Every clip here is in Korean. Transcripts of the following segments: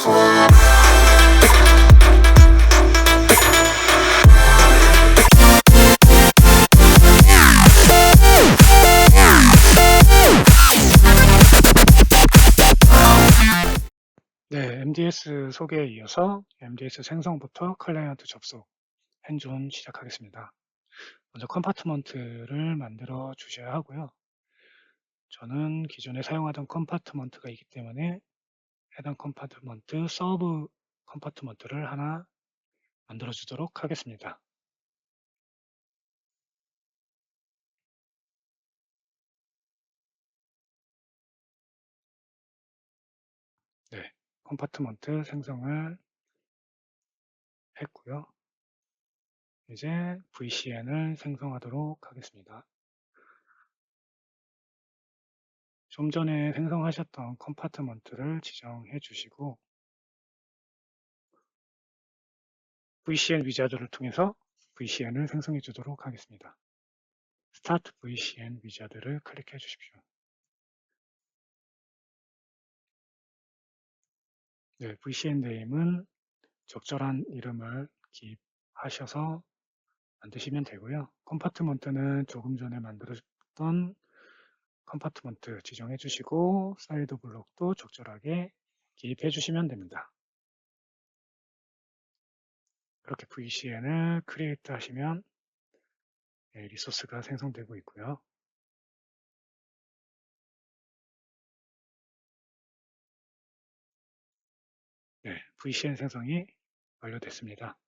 네, MDS 소개에 이어서 MDS 생성부터 클라이언트 접속, 핸즈온 시작하겠습니다. 먼저 컴파트먼트를 만들어 주셔야 하고요. 저는 기존에 사용하던 컴파트먼트가 있기 때문에 해당 컴파트먼트 서브 컴파트먼트를 하나 만들어 주도록 하겠습니다. 네, 컴파트먼트 생성을 했고요. 이제 VCN을 생성하도록 하겠습니다. 좀 전에 생성하셨던 컴파트먼트를 지정해 주시고 VCN 위자드를 통해서 VCN을 생성해 주도록 하겠습니다. 스타트 VCN 위자드를 클릭해 주십시오. 네, VCN 네임은 적절한 이름을 기입하셔서 만드시면 되고요. 컴파트먼트는 조금 전에 만들었던 컴파트먼트 지정해 주시고 사이드 블록도 적절하게 기입해 주시면 됩니다. 그렇게 VCN을 크리에이트 하시면 네, 리소스가 생성되고 있고요. 네, VCN 생성이 완료됐습니다.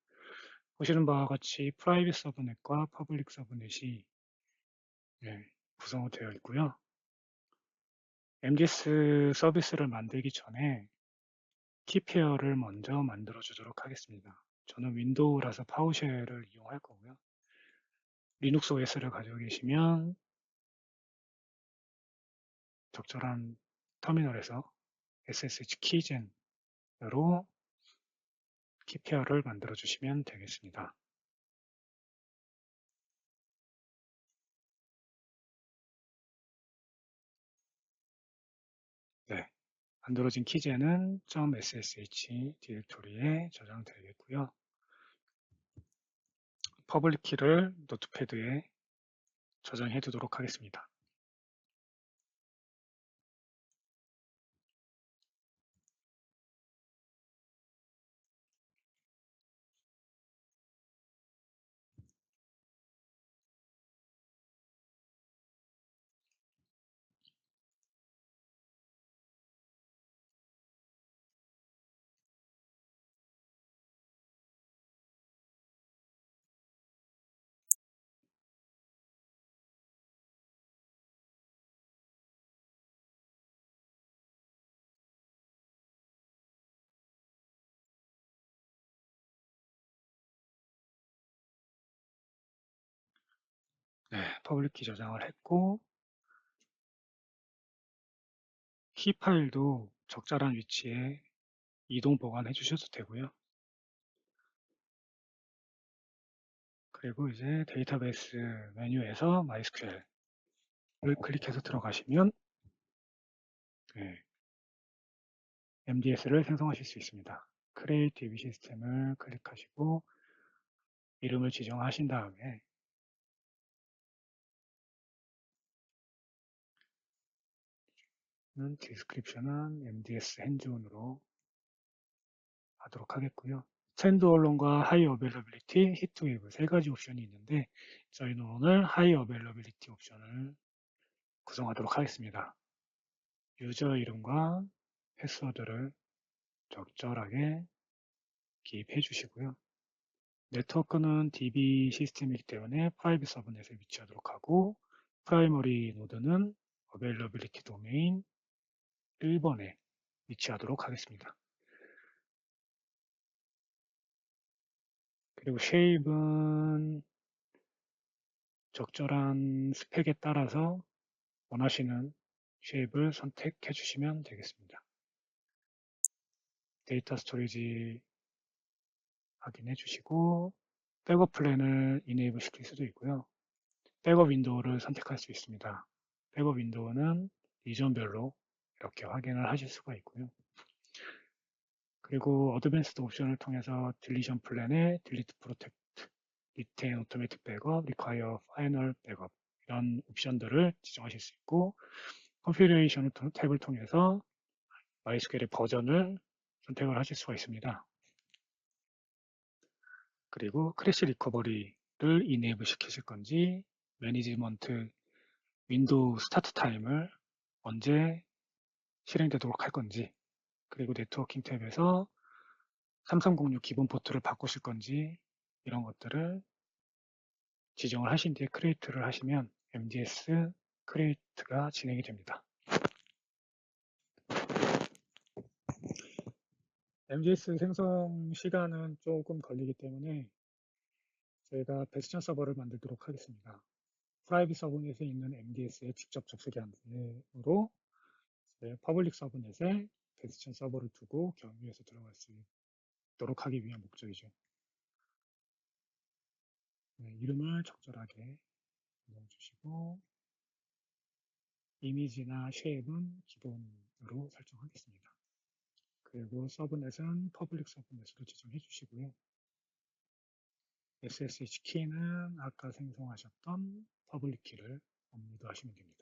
보시는 바와 같이 프라이빗 서브넷과 퍼블릭 서브넷이 네, 구성되어 있고요. MDS 서비스를 만들기 전에 키페어를 먼저 만들어 주도록 하겠습니다. 저는 윈도우라서 파워쉘을 이용할 거고요. 리눅스 OS를 가지고 계시면 적절한 터미널에서 SSH 키젠으로 키페어를 만들어 주시면 되겠습니다. 만들어진 키제는 .ssh 디렉토리에 저장되겠고요. 퍼블릭 키를 노트패드에 저장해 두도록 하겠습니다. 네, 퍼블릭 키 저장을 했고 키 파일도 적절한 위치에 이동 보관해 주셔도 되고요. 그리고 이제 데이터베이스 메뉴에서 MySQL을 클릭해서 들어가시면 네, MDS를 생성하실 수 있습니다. Create DB 시스템을 클릭하시고 이름을 지정하신 다음에 디스크립션은 MDS 핸즈온으로 하도록 하겠고요. 스탠드 언론과 하이 어벨러빌리티, 히트웨이브 세 가지 옵션이 있는데 저희는 오늘 하이 어벨러빌리티 옵션을 구성하도록 하겠습니다. 유저 이름과 패스워드를 적절하게 기입해 주시고요. 네트워크는 DB 시스템이기 때문에 프라이빗 서브넷에 위치하도록 하고 프라이머리 노드는 어벨러빌리티 도메인 1번에 위치하도록 하겠습니다. 그리고 쉐입은 적절한 스펙에 따라서 원하시는 쉐입을 선택해 주시면 되겠습니다. 데이터 스토리지 확인해 주시고 백업 플랜을 이네이블 시킬 수도 있고요. 백업 윈도우를 선택할 수 있습니다. 백업 윈도우는 리전별로 이렇게 확인을 하실 수가 있고요. 그리고 어드밴스드 옵션을 통해서 딜리션 플랜에 딜리트 프로텍트, 리테인 오토매틱 백업, 리콰이어 파이널 백업 이런 옵션들을 지정하실 수 있고 컨피그레이션 탭을 통해서 MySQL의 버전을 선택을 하실 수가 있습니다. 그리고 크래시 리커버리를 이네이블 시키실 건지 매니지먼트 윈도우 스타트 타임을 언제 실행되도록 할 건지 그리고 네트워킹 탭에서 3306 기본 포트를 바꾸실 건지 이런 것들을 지정을 하신 뒤에 크리에이트를 하시면 MDS 크리에이트가 진행이 됩니다. MDS 생성 시간은 조금 걸리기 때문에 저희가 베스천 서버를 만들도록 하겠습니다. 프라이빗 서브넷에 있는 MDS에 직접 접속이 안 되므로 퍼블릭 서브넷에 베스천 서버를 두고 경유해서 들어갈 수 있도록 하기 위한 목적이죠. 네, 이름을 적절하게 넣어주시고 이미지나 쉐입은 기본으로 설정하겠습니다. 그리고 서브넷은 퍼블릭 서브넷으로 지정해 주시고요. SSH 키는 아까 생성하셨던 퍼블릭 키를 업로드 하시면 됩니다.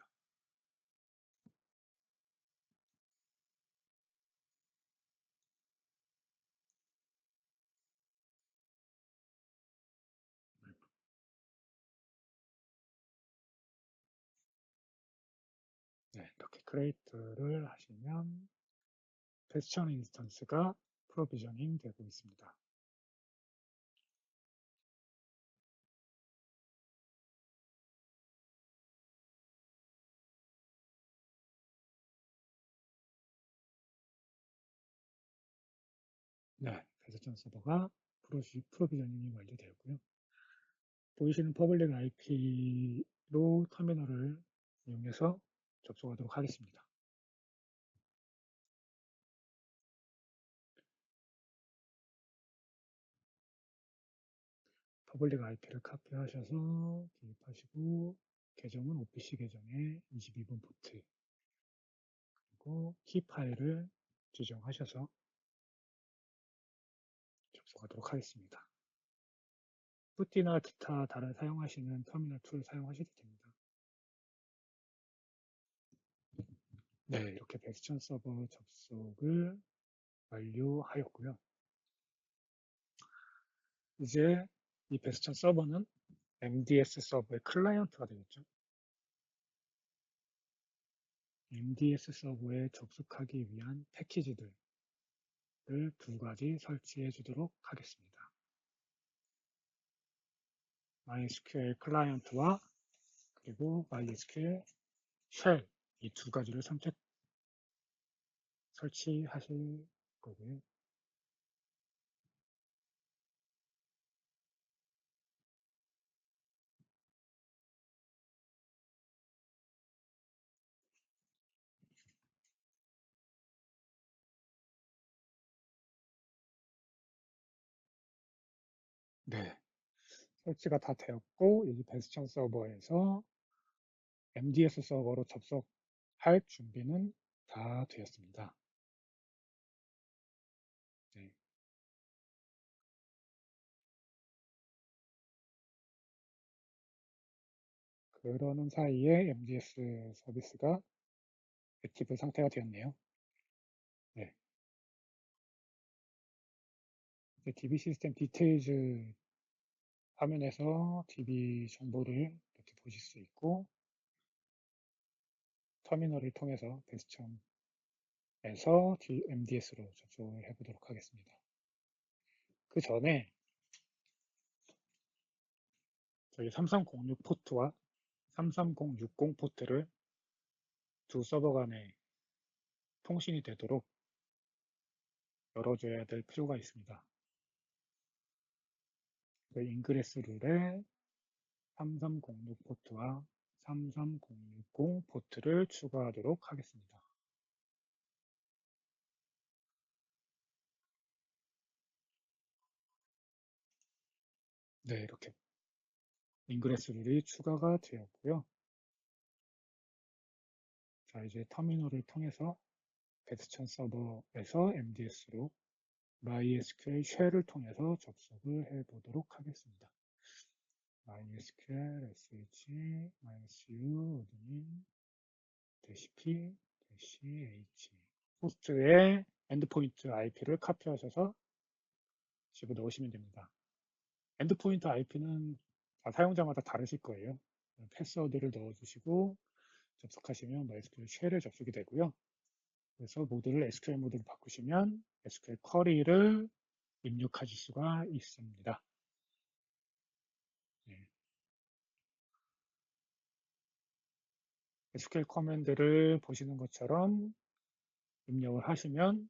이렇게 크레이트를 하시면 패스천 인스턴스가 프로비저닝 되고 있습니다. 네, 패스천 서버가 프로비저닝이 완료되었고요. 보이시는 퍼블릭 IP로 터미널을 이용해서 접속하도록 하겠습니다. 퍼블릭 IP를 카피하셔서 기입하시고 계정은 OPC 계정의 22번 포트 그리고 키 파일을 지정하셔서 접속하도록 하겠습니다. 푸티나 기타 다른 사용하시는 터미널 툴 사용하셔도 됩니다. 네, 이렇게 베스천 서버 접속을 완료하였고요. 이제 이 베스천 서버는 MDS 서버의 클라이언트가 되겠죠. MDS 서버에 접속하기 위한 패키지들을 두 가지 설치해 주도록 하겠습니다. MySQL 클라이언트와 그리고 MySQL 쉘 이 두 가지를 선택 설치하실 거고요. 네. 설치가 다 되었고, 여기 베스천 서버에서 MDS 서버로 접속 할 준비는 다 되었습니다. 네. 그러는 사이에 MDS 서비스가 액티브 상태가 되었네요. 네. DB 시스템 디테일즈 화면에서 DB 정보를 이렇게 보실 수 있고 터미널을 통해서 베스천에서 MDS로 접속을 해보도록 하겠습니다. 그 전에 저희 3306 포트와 33060 포트를 두 서버 간에 통신이 되도록 열어줘야 될 필요가 있습니다. 그 인그레스 룰에 3306 포트와 33060 포트를 추가하도록 하겠습니다. 네, 이렇게 인그레스 룰이 추가가 되었고요. 자, 이제 터미널을 통해서 베스천 서버에서 MDS로 MySQL 쉘을 통해서 접속을 해 보도록 하겠습니다. MySQL sh -u admin -p -h 호스트의 엔드포인트 IP를 카피하셔서 집어 넣으시면 됩니다. 엔드포인트 IP는 사용자마다 다르실 거예요. 패스워드를 넣어주시고 접속하시면 MySQL 쉘에 접속이 되고요. 그래서 모드를 SQL 모드로 바꾸시면 SQL 쿼리를 입력하실 수가 있습니다. SQL 커맨드를 보시는 것처럼 입력을 하시면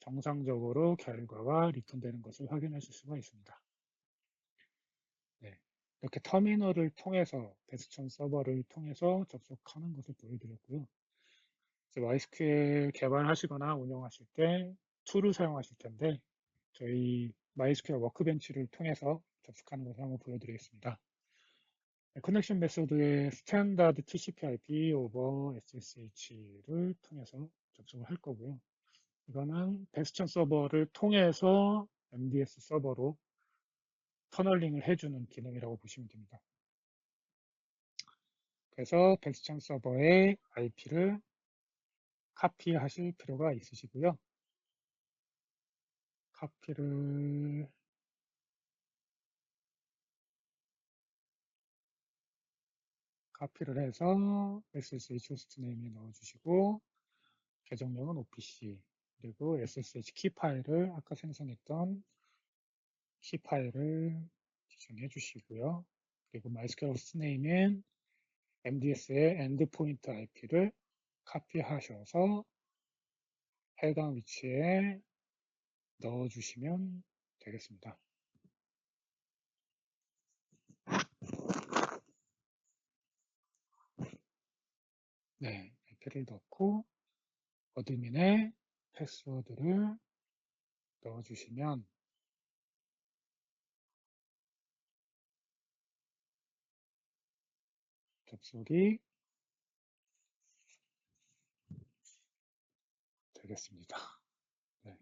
정상적으로 결과가 리턴되는 것을 확인하실 수가 있습니다. 네, 이렇게 터미널을 통해서 베스천 서버를 통해서 접속하는 것을 보여드렸고요. MySQL 개발하시거나 운영하실 때 툴을 사용하실 텐데 저희 MySQL 워크벤치를 통해서 접속하는 것을 한번 보여드리겠습니다. 네, 커넥션 메소드의 스탠다드 TCP/IP 오버 SSH를 통해서 접속을 할 거고요. 이거는 베스천 서버를 통해서 MDS 서버로 터널링을 해주는 기능이라고 보시면 됩니다. 그래서 베스천 서버의 IP를 카피하실 필요가 있으시고요. 카피를 카피를 해서 SSH 호스트 네임에 넣어주시고 계정명은 OPC 그리고 SSH 키 파일을 아까 생성했던 키 파일을 지정해 주시고요. 그리고 MySQL 호스트 네임인 MDS의 엔드포인트 IP를 카피하셔서 해당 위치에 넣어주시면 되겠습니다. 네, IP를 넣고 어드민에 패스워드를 넣어주시면 접속이 되겠습니다. 네.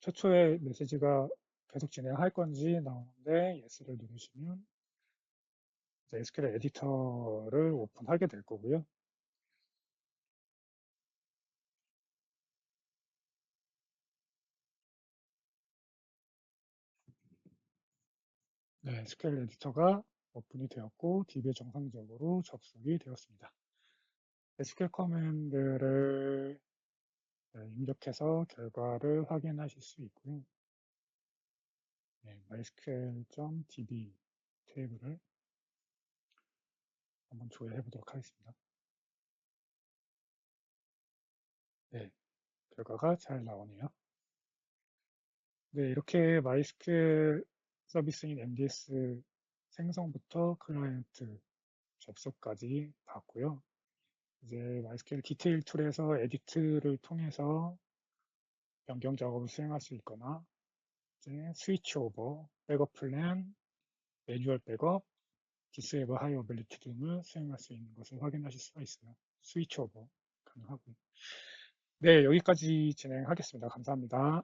최초의 메시지가 계속 진행할 건지 나오는데 yes를 누르시면 SQL 에디터를 오픈하게 될 거고요. 네, SQL 에디터가 오픈이 되었고 DB에 정상적으로 접속이 되었습니다. SQL 커맨드를 네, 입력해서 결과를 확인하실 수 있고요. 네, mysql.db 테이블을 한번 조회해 보도록 하겠습니다. 네, 결과가 잘 나오네요. 네, 이렇게 MySQL 서비스인 MDS 생성부터 클라이언트 접속까지 봤고요. 이제 MySQL 디테일 툴에서 에디트를 통해서 변경 작업을 수행할 수 있거나 이제 스위치 오버, 백업 플랜, 매뉴얼 백업, 디스에버 하이 어빌리티 등을 수행할 수 있는 것을 확인하실 수가 있어요. 스위치 오버 가능하고요. 네, 여기까지 진행하겠습니다. 감사합니다.